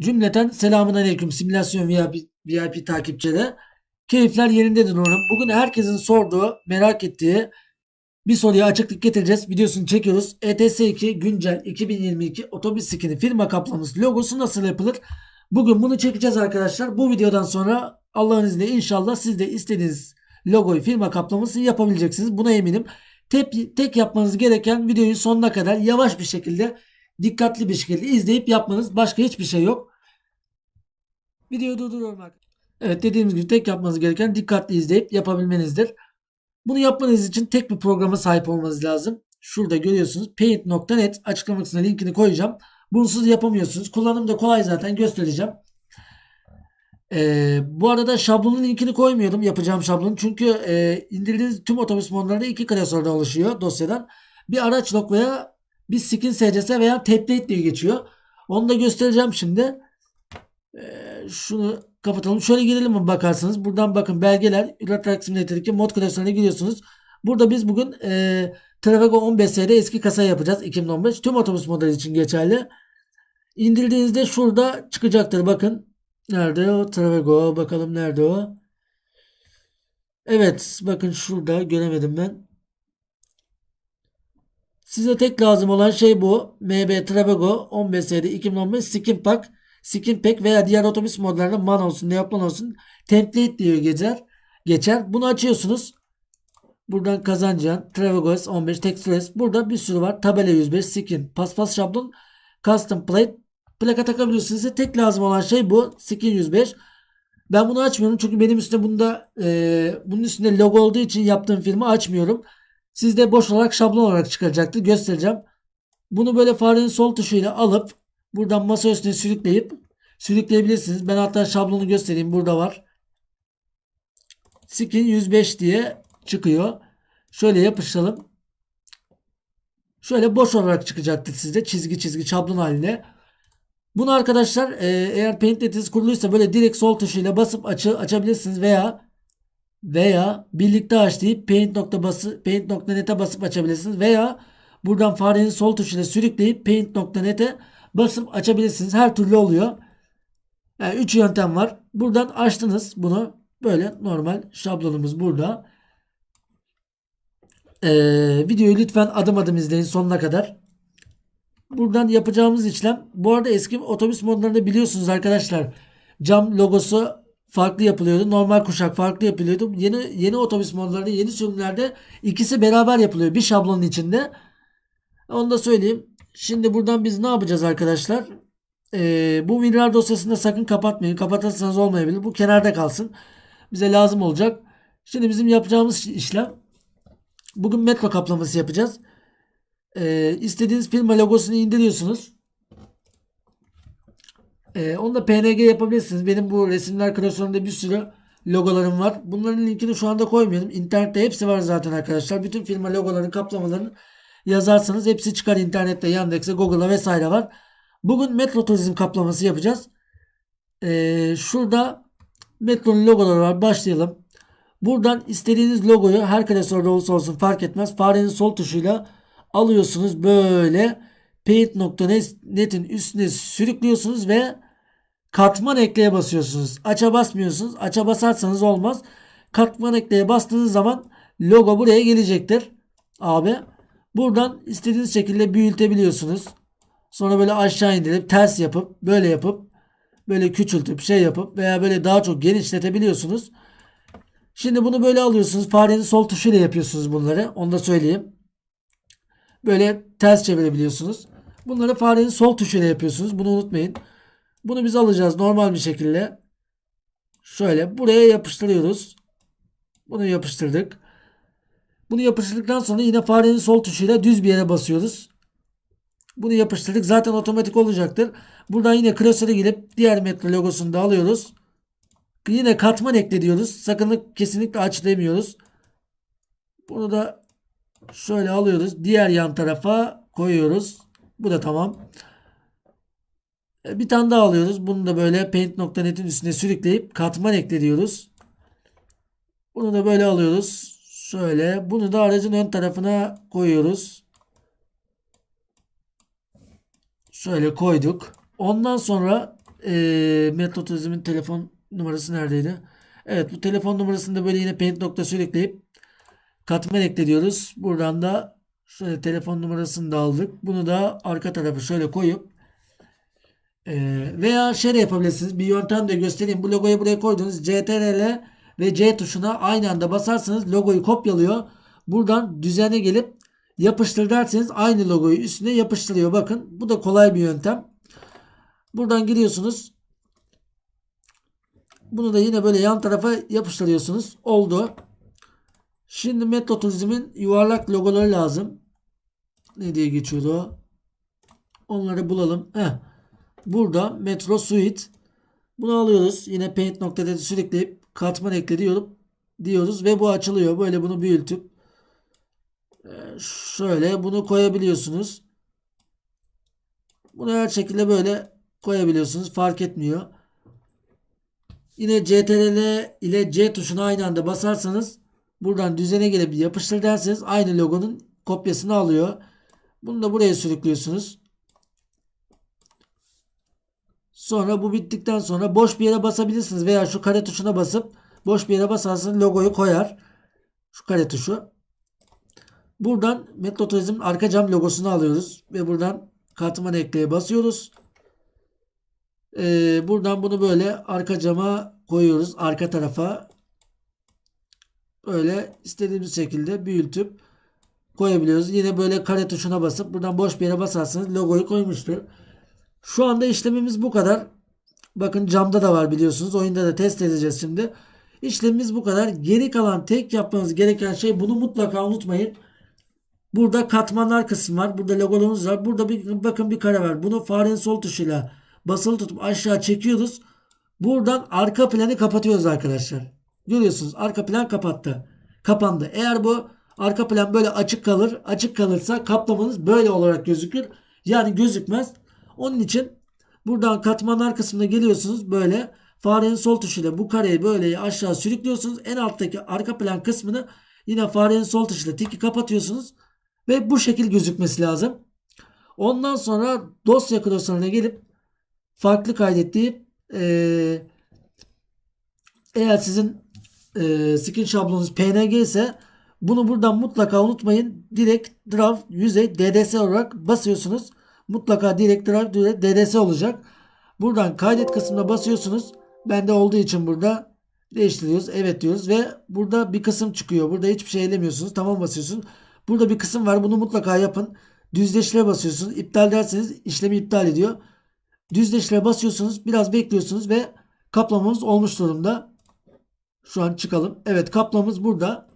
Cümleten selamun aleyküm simülasyon VIP, VIP takipçileri. Keyifler yerindedir umarım. Bugün herkesin sorduğu, merak ettiği bir soruya açıklık getireceğiz. Videosunu çekiyoruz. ETS2 güncel 2022 otobüs skini firma kaplaması logosu nasıl yapılır? Bugün bunu çekeceğiz arkadaşlar. Bu videodan sonra Allah'ın izniyle inşallah siz de istediğiniz logoyu firma kaplamasını yapabileceksiniz. Buna eminim. Tek, tek yapmanız gereken videoyu sonuna kadar yavaş bir şekilde dikkatli bir şekilde izleyip yapmanız. Başka hiçbir şey yok. Videoyu arkadaşlar. Evet dediğimiz gibi tek yapmanız gereken dikkatli izleyip yapabilmenizdir. Bunu yapmanız için tek bir programa sahip olmanız lazım. Şurada görüyorsunuz paint.net açıklama kısmına linkini koyacağım. Bunsuz yapamıyorsunuz. Kullanım da kolay zaten göstereceğim. Ee, bu arada şablonun linkini koymuyorum yapacağım şablon. Çünkü e, indirdiğiniz tüm otobüs modları iki klasörden oluşuyor dosyadan. Bir araç log veya bir skin SCS veya template diye geçiyor. Onu da göstereceğim şimdi. Ee, şunu kapatalım. Şöyle girelim mi bakarsanız. Buradan bakın belgeler. Euro Truck Simulator 2 mod klasörüne giriyorsunuz. Burada biz bugün e, Trafago 15S'de eski kasa yapacağız. 2015. Tüm otobüs modeli için geçerli. İndirdiğinizde şurada çıkacaktır. Bakın. Nerede o? Trafago. Bakalım nerede o? Evet. Bakın şurada. Göremedim ben. Size tek lazım olan şey bu. MB Trafago 15S'de 2015 Skin Pack. Skin Pack veya diğer otobüs modlarında man olsun ne yapman olsun. Template diyor geçer. Geçer. Bunu açıyorsunuz. Buradan kazanacağın Trafago S15 Textures. Burada bir sürü var. Tabela 105 Skin. Paspas şablon. Custom Plate. Plaka takabiliyorsunuz. Size tek lazım olan şey bu. Skin 105. Ben bunu açmıyorum çünkü benim üstünde bunda e, bunun üstünde logo olduğu için yaptığım filmi açmıyorum. Sizde boş olarak şablon olarak çıkaracaktı. Göstereceğim. Bunu böyle farenin sol tuşuyla alıp buradan masa üstüne sürükleyip sürükleyebilirsiniz. Ben hatta şablonu göstereyim. Burada var. Skin 105 diye çıkıyor. Şöyle yapıştıralım. Şöyle boş olarak çıkacaktır sizde. Çizgi çizgi şablon halinde. Bunu arkadaşlar e, eğer Paint'letiniz kuruluysa böyle direkt sol tuşuyla basıp açı, açabilirsiniz veya veya birlikte aç deyip paint nokta paint.net'e basıp açabilirsiniz veya buradan farenin sol tuşuyla sürükleyip paint.net'e basıp açabilirsiniz. Her türlü oluyor. Yani 3 yöntem var. Buradan açtınız bunu. Böyle normal şablonumuz burada. Ee, videoyu lütfen adım adım izleyin sonuna kadar. Buradan yapacağımız işlem bu arada eski otobüs modlarında biliyorsunuz arkadaşlar cam logosu farklı yapılıyordu. Normal kuşak farklı yapılıyordu. Yeni yeni otobüs modlarında, yeni sürümlerde ikisi beraber yapılıyor bir şablonun içinde. Onu da söyleyeyim. Şimdi buradan biz ne yapacağız arkadaşlar? Ee, bu WinRAR dosyasını da sakın kapatmayın. Kapatırsanız olmayabilir. Bu kenarda kalsın. Bize lazım olacak. Şimdi bizim yapacağımız işlem bugün metro kaplaması yapacağız. Ee, istediğiniz firma logosunu indiriyorsunuz. Ee, onu da PNG yapabilirsiniz. Benim bu resimler klasöründe bir sürü logolarım var. Bunların linkini şu anda koymuyorum. İnternette hepsi var zaten arkadaşlar. Bütün firma logolarının kaplamalarını yazarsanız hepsi çıkar internette. Yandex'e, Google'a vesaire var. Bugün metro turizm kaplaması yapacağız. Ee, şurada metronun logoları var. Başlayalım. Buradan istediğiniz logoyu her klasörde olursa olsun fark etmez. Farenin sol tuşuyla alıyorsunuz böyle paint.net'in üstüne sürüklüyorsunuz ve katman ekleye basıyorsunuz. Aça basmıyorsunuz. Aça basarsanız olmaz. Katman ekleye bastığınız zaman logo buraya gelecektir. Abi buradan istediğiniz şekilde büyütebiliyorsunuz. Sonra böyle aşağı indirip ters yapıp böyle yapıp böyle küçültüp şey yapıp veya böyle daha çok genişletebiliyorsunuz. Şimdi bunu böyle alıyorsunuz. Farenin sol tuşuyla yapıyorsunuz bunları. Onu da söyleyeyim. Böyle ters çevirebiliyorsunuz. Bunları farenin sol tuşuyla yapıyorsunuz. Bunu unutmayın. Bunu biz alacağız normal bir şekilde. Şöyle buraya yapıştırıyoruz. Bunu yapıştırdık. Bunu yapıştırdıktan sonra yine farenin sol tuşuyla düz bir yere basıyoruz. Bunu yapıştırdık. Zaten otomatik olacaktır. Buradan yine klasöre gelip diğer metro logosunu da alıyoruz. Yine katman ekle diyoruz. Sakın kesinlikle aç demiyoruz. Bunu da şöyle alıyoruz. Diğer yan tarafa koyuyoruz. Bu da tamam. Bir tane daha alıyoruz. Bunu da böyle paint.net'in üstüne sürükleyip katman ekle diyoruz. Bunu da böyle alıyoruz. Şöyle. Bunu da aracın ön tarafına koyuyoruz. Şöyle koyduk. Ondan sonra Ee, Metro telefon numarası neredeydi? Evet bu telefon numarasını da böyle yine paint noktası ekleyip katmer ekle diyoruz. Buradan da şöyle telefon numarasını da aldık. Bunu da arka tarafı şöyle koyup ee, veya de yapabilirsiniz. Bir yöntem de göstereyim. Bu logoyu buraya koydunuz. CTRL ve C tuşuna aynı anda basarsanız logoyu kopyalıyor. Buradan düzene gelip yapıştır derseniz aynı logoyu üstüne yapıştırıyor. Bakın bu da kolay bir yöntem. Buradan giriyorsunuz. Bunu da yine böyle yan tarafa yapıştırıyorsunuz. Oldu. Şimdi Metro Turizm'in yuvarlak logoları lazım. Ne diye geçiyordu? Onları bulalım. Heh. Burada Metro Suite. Bunu alıyoruz. Yine Paint noktada sürükleyip katman ekle diyorum, diyoruz ve bu açılıyor. Böyle bunu büyütüp e, şöyle bunu koyabiliyorsunuz. Bunu her şekilde böyle koyabiliyorsunuz. Fark etmiyor. Yine CTRL ile C tuşuna aynı anda basarsanız buradan düzene gelip yapıştır derseniz aynı logonun kopyasını alıyor. Bunu da buraya sürüklüyorsunuz. Sonra bu bittikten sonra boş bir yere basabilirsiniz veya şu kare tuşuna basıp boş bir yere basarsanız logoyu koyar. Şu kare tuşu. Buradan Metro Turizm arka cam logosunu alıyoruz ve buradan katman ekleye basıyoruz. Ee, buradan bunu böyle arka cama koyuyoruz. Arka tarafa böyle istediğimiz şekilde büyütüp koyabiliyoruz. Yine böyle kare tuşuna basıp buradan boş bir yere basarsanız logoyu koymuştur. Şu anda işlemimiz bu kadar. Bakın camda da var biliyorsunuz. Oyunda da test edeceğiz şimdi. İşlemimiz bu kadar. Geri kalan tek yapmanız gereken şey bunu mutlaka unutmayın. Burada katmanlar kısmı var. Burada logolarımız var. Burada bir bakın bir kare var. Bunu farenin sol tuşuyla basılı tutup aşağı çekiyoruz. Buradan arka planı kapatıyoruz arkadaşlar. Görüyorsunuz arka plan kapattı. Kapandı. Eğer bu arka plan böyle açık kalır. Açık kalırsa kaplamanız böyle olarak gözükür. Yani gözükmez. Onun için buradan katmanlar kısmına geliyorsunuz. Böyle farenin sol tuşuyla bu kareyi böyle aşağı sürüklüyorsunuz. En alttaki arka plan kısmını yine farenin sol tuşuyla tiki kapatıyorsunuz. Ve bu şekil gözükmesi lazım. Ondan sonra dosya klasörüne gelip farklı kaydet deyip eee, eğer sizin eee skin şablonunuz PNG ise bunu buradan mutlaka unutmayın. Direkt Draw yüzey DDS olarak basıyorsunuz. Mutlaka direkt DDS olacak. Buradan kaydet kısmına basıyorsunuz. Bende olduğu için burada değiştiriyoruz. Evet diyoruz ve burada bir kısım çıkıyor. Burada hiçbir şey elemiyorsunuz. Tamam basıyorsunuz. Burada bir kısım var. Bunu mutlaka yapın. Düzleştire basıyorsunuz. İptal derseniz işlemi iptal ediyor. Düzleştire basıyorsunuz. Biraz bekliyorsunuz ve kaplamamız olmuş durumda. Şu an çıkalım. Evet kaplamamız burada.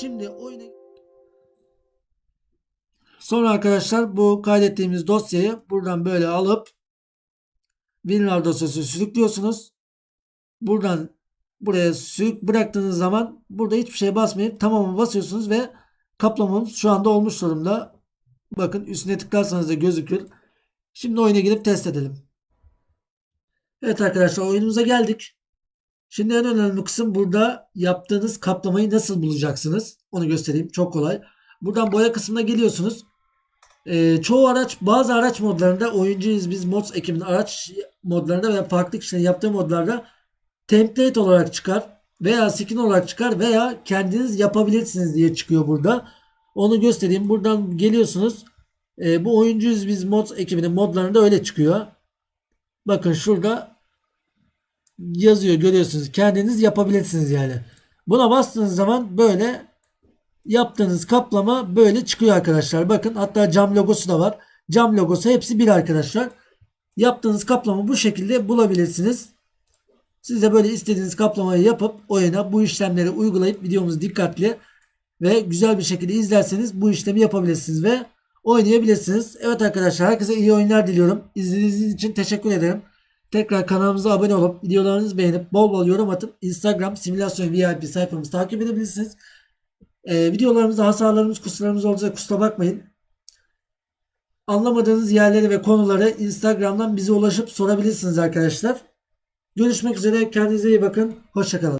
Şimdi oyuna Sonra arkadaşlar bu kaydettiğimiz dosyayı buradan böyle alıp WinRAR dosyası sürüklüyorsunuz. Buradan buraya sürük bıraktığınız zaman burada hiçbir şey basmayıp tamamı basıyorsunuz ve kaplamamız şu anda olmuş durumda. Bakın üstüne tıklarsanız da gözükür. Şimdi oyuna girip test edelim. Evet arkadaşlar oyunumuza geldik. Şimdi en önemli kısım burada yaptığınız kaplamayı nasıl bulacaksınız? Onu göstereyim. Çok kolay. Buradan boya kısmına geliyorsunuz. Ee, çoğu araç bazı araç modlarında oyuncuyuz biz mods ekibinin araç modlarında veya farklı kişilerin yaptığı modlarda template olarak çıkar veya skin olarak çıkar veya kendiniz yapabilirsiniz diye çıkıyor burada. Onu göstereyim. Buradan geliyorsunuz. Ee, bu oyuncuyuz biz mods ekibinin modlarında öyle çıkıyor. Bakın şurada yazıyor görüyorsunuz. Kendiniz yapabilirsiniz yani. Buna bastığınız zaman böyle yaptığınız kaplama böyle çıkıyor arkadaşlar. Bakın hatta cam logosu da var. Cam logosu hepsi bir arkadaşlar. Yaptığınız kaplama bu şekilde bulabilirsiniz. Siz de böyle istediğiniz kaplamayı yapıp oyuna bu işlemleri uygulayıp videomuzu dikkatli ve güzel bir şekilde izlerseniz bu işlemi yapabilirsiniz ve oynayabilirsiniz. Evet arkadaşlar herkese iyi oyunlar diliyorum. İzlediğiniz için teşekkür ederim. Tekrar kanalımıza abone olup videolarınızı beğenip bol bol yorum atıp Instagram simülasyon VIP sayfamızı takip edebilirsiniz. Ee, videolarımızda hasarlarımız kusurlarımız olacak kusura bakmayın. Anlamadığınız yerleri ve konuları Instagram'dan bize ulaşıp sorabilirsiniz arkadaşlar. Görüşmek üzere kendinize iyi bakın. Hoşçakalın.